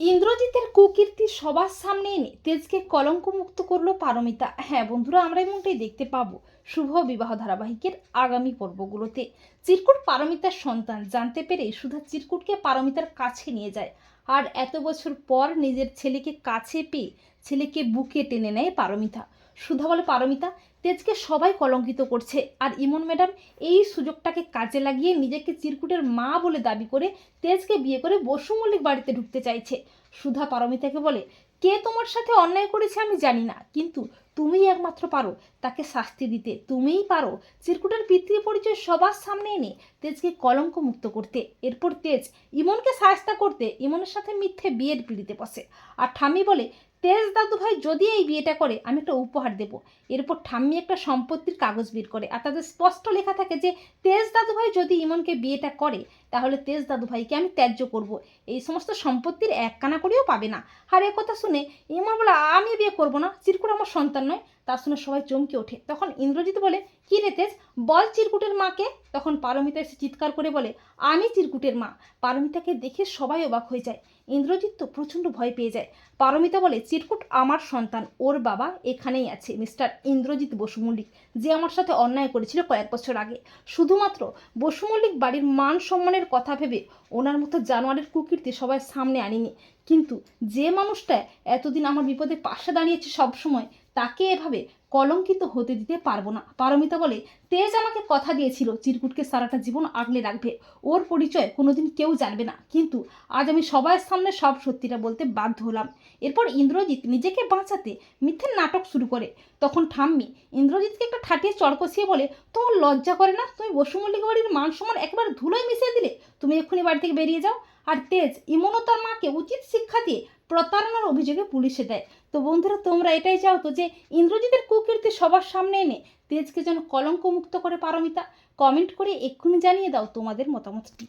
ইন্দ্রজিতের কুকীর্তি সবার সামনে এনে তেজকে কলঙ্কমুক্ত করল পারমিতা। হ্যাঁ বন্ধুরা, আমরা এমনটাই দেখতে পাবো শুভ বিবাহ ধারাবাহিকের আগামী পর্বগুলোতে। চিরকুট পারমিতার সন্তান, জানতে পেরে সুধা চিরকুটকে পারমিতার কাছে নিয়ে যায়। আর এত বছর পর নিজের ছেলেকে কাছে পেয়ে ছেলেকে বুকে টেনে নেয় পারমিতা। সুধা বলে, পারমিতা, তেজকে সবাই কলঙ্কিত করছে। আর ইমন ম্যাডাম এই সুযোগটাকে কাজে লাগিয়ে নিজেকে চিরকুটের মা বলে দাবি করে তেজকে বিয়ে করে বসু মল্লিক বাড়িতে ঢুকতে চাইছে। সুধা পারমিতাকে বলে, কে তোমার সাথে অন্যায় করেছে আমি জানি না। কিন্তু তুমিই একমাত্র পারো। তাকে শাস্তি দিতে তুমিই পারো। চিরকুটের পিতৃ পরিচয় সবার সামনে এনে তেজকে কলঙ্ক মুক্ত করতে। এরপর তেজ ইমনকে সাহস্তা করতে ইমনের সাথে মিথ্যে বিয়ের পিড়িতে বসে। আর ঠাম্মি বলে, তেজ দাদু ভাই যদি এই বিয়েটা করে, আমি একটা উপহার দেব। এরপর ঠাম্মি একটা সম্পত্তির কাগজ বের করে। আর তাদের স্পষ্ট লেখা থাকে যে, তেজ দাদু ভাই যদি ইমনকে বিয়েটা করে, তাহলে তেজ দাদু ভাইকে আমি ত্যায্য করব। এই সমস্ত সম্পত্তির এক কানা করেও পাবে না। আর এ কথা শুনে ইমন বলে, আমি বিয়ে করব না। চিরকুট আমার সন্তান নয় তা শুনে সবাই চমকে ওঠে। তখন ইন্দ্রজিৎ বলে, কি রে তেজ, বল চিরকুটের মাকে? তখন পারমিতা এসে চিৎকার করে বলে, আমি চিরকুটের মা। পারমিতাকে দেখে সবাই অবাক হয়ে যায়। ইন্দ্রজিৎ তো প্রচণ্ড ভয় পেয়ে যায়। পারমিতা বলে, চিরকুট আমার সন্তান, ওর বাবা এখানেই আছে, মিস্টার ইন্দ্রজিৎ বসু মল্লিক, যে আমার সাথে অন্যায় করেছিল কয়েক বছর আগে। শুধুমাত্র বসু মল্লিক বাড়ির মান সম্মানের কথা ভেবে ওনার মতো জানোয়ারের কুকীর্তি সবাই সামনে আনিনি। কিন্তু যে মানুষটা এতদিন আমার বিপদে পাশে দাঁড়িয়েছে সবসময় তাকে এভাবে কলঙ্কিত হতে দিতে পারব না। পারমিতা বলে, তেজ আমাকে কথা দিয়েছিল, চিরকুটকে সারাটা জীবন আগলে রাখবে। ওর পরিচয় কোনোদিন কেউ জানবে না। কিন্তু আজ আমি সবার সামনে সব সত্যিটা বলতে বাধ্য হলাম। এরপর ইন্দ্রজিৎ নিজেকে বাঁচাতে মিথ্যে নাটক শুরু করে। তখন ঠাম্মি ইন্দ্রজিৎকে একটা ঠাটিয়ে চড় কষিয়ে বলে, তোমার লজ্জা করে না? তুমি বসুমল্লিক বাড়ির মান সম্মান একবার ধুলোয় মিশিয়ে দিলে। তুমি এক্ষুনি বাড়ি থেকে বেরিয়ে যাও। আর তেজ ইমনও তার মাকে উচিত শিক্ষা দিয়ে প্রতারণার অভিযোগে পুলিশে দেয়। তো বন্ধুরা, তোমরা এটাই চাও তো যে ইন্দ্রজিতের কুকীর্তি সবার সামনে এনে তেজকে যেন কলঙ্কমুক্ত করে পারমিতা। কমেন্ট করে এক্ষুনি জানিয়ে দাও তোমাদের মতামতটি।